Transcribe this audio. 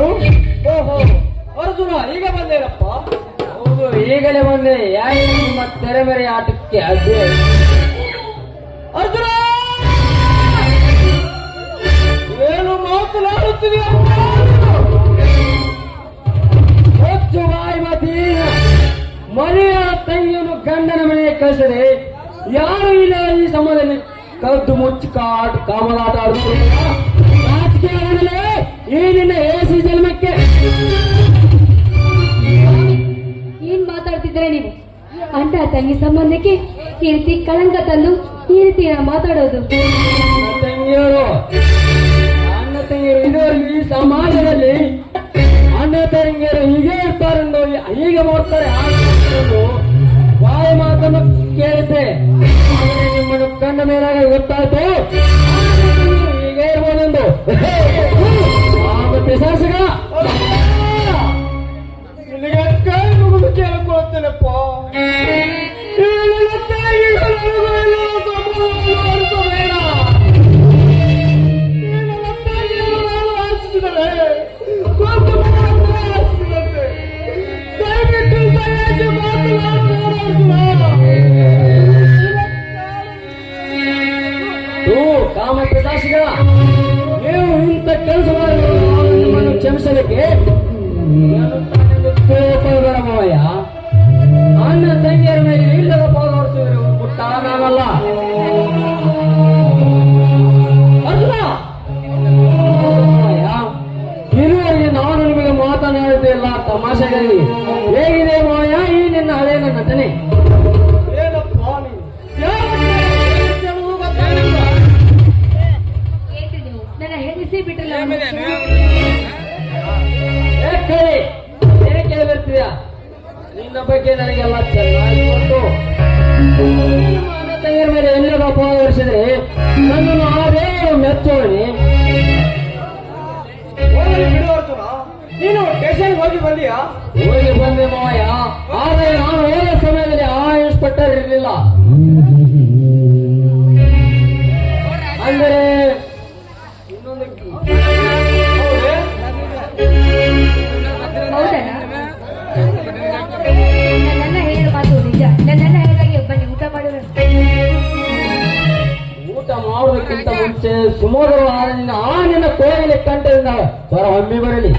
ಓಹೋ, ಅರ್ಜುನ, ಈಗ ಬಂದೇನಪ್ಪ? ಹೌದು, ಈಗಲೇ ಬಂದೆ. ಯಾರು ನಿಮ್ಮ ತೆರೆಮೆರೆ ಆಟಕ್ಕೆ ಅರ್ಜುನ! ಏನು ಮಾತನಾಡುತ್ತಿದೆಯಾ ಹೆಚ್ಚು ಮನೆಯ ತಂಗಿಯನ್ನು ಗಂಡನ ಮನೆಗೆ ಕಳಿಸದೆ ಯಾರು ಇಲ್ಲ ಈ ಸಮಯದಲ್ಲಿ? ಕದ್ದು ಮುಚ್ಚಿ ಕಾಟ್ ಕಾಮಲಾಟ ರಾಜಕೀಯ ಏನಿ ಈ ನಿನ್ನ ತಂಗಿ ಸಂಬಂಧಕ್ಕೆ ಈ ರೀತಿ ಕಳಂಕ ತಂದು ಈ ರೀತಿ ಮಾತಾಡೋದು ತಂಗಿಯರು ಅಣ್ಣ ತಂಗಿಯರು ಇದುವರೆಗೂ ಈ ಸಮಾಜದಲ್ಲಿ ಅಣ್ಣ ತಂಗಿಯರು ಹೀಗೆ ಇರ್ತಾರೆಂದು ಹೀಗೆ ಮಾಡ್ತಾರೆ ಬಾಯಿ ಮಾತನ್ನು ಕೇಳಿದ್ದೆ ನಿಮ್ಮನ್ನು ಕಂಡ ಮೇಲಾಗ ಗೊತ್ತಾಯ್ತು ಹೀಗೆ ಇರ್ಬೋದೆಂದು ಆಗ ಪಿಶಾಚಿಗ ನೀವು ಇಂಥ ಕೆಲಸ ಕ್ಷಮಿಸಲಿಕ್ಕೆ ತಿಳ್ಕೊಳ್ಬೇಡ ಮಾವಯ್ಯ. ಅಣ್ಣ ತಂಗಿಯರ ಮೇಲೆ ಇಲ್ಲದ ಪಾದ ಹೊರಿಸಿದ್ರೆ ಪುಟ್ಟ ನಾನಲ್ಲ ಅಲ್ಲ! ಇದುವರೆಗೆ ನಾನು ನಿಮಗೆ ಮಾತನಾಡುತ್ತಿಲ್ಲ ತಮಾಷೆಗಾಗಿ. ಹೇಗಿದೆ ಮಾಯಾ ಈ ನಿನ್ನ ಹಳೆ ನನ್ನ ನಟನೆ ನನ್ನ ಹೆದರಿಸಿ ಬಿಟ್ರಲ್ಲ ಯಾಕೆ ಏಕೆ ಬರ್ತೀಯ? ನಿನ್ನ ಬಗ್ಗೆ ನನಗೆಲ್ಲ ಚೆನ್ನಾಗಿ ಗೊತ್ತು. ತಂಗಿಯರ ಮೇಲೆ ಎಲ್ಲರೂ ಅಪವಾದ ಹೊರಿಸಿದ್ರೆ ನನ್ನನ್ನು ಆ ದೇವರು ಮೆಚ್ಚೋಣಿ. ನೀನು ಸ್ಟೇಷನ್ ಹೋಗಿ ಬಂದಿಯಾ? ಹೋಗಿ ಬಂದೆ ಮಾವಯ್ಯ. ಆದರೆ ನಾನು ಹೋದ ಸಮಯದಲ್ಲಿ ಆ ಇನ್ಸ್ಪೆಕ್ಟರ್ ಇರಲಿಲ್ಲ. ಅಂದರೆ ಇನ್ನೊಂದು ಮಾಡುವುದಕ್ಕಿಂತ ಮುಂಚೆ ನಿನ್ನ ಆ ನಿನ್ನ ಕೋಗಿಲೆ ಕಂಠದಿಂದ ಸ್ವರ ಹಮ್ಮಿ ಬರಲಿ.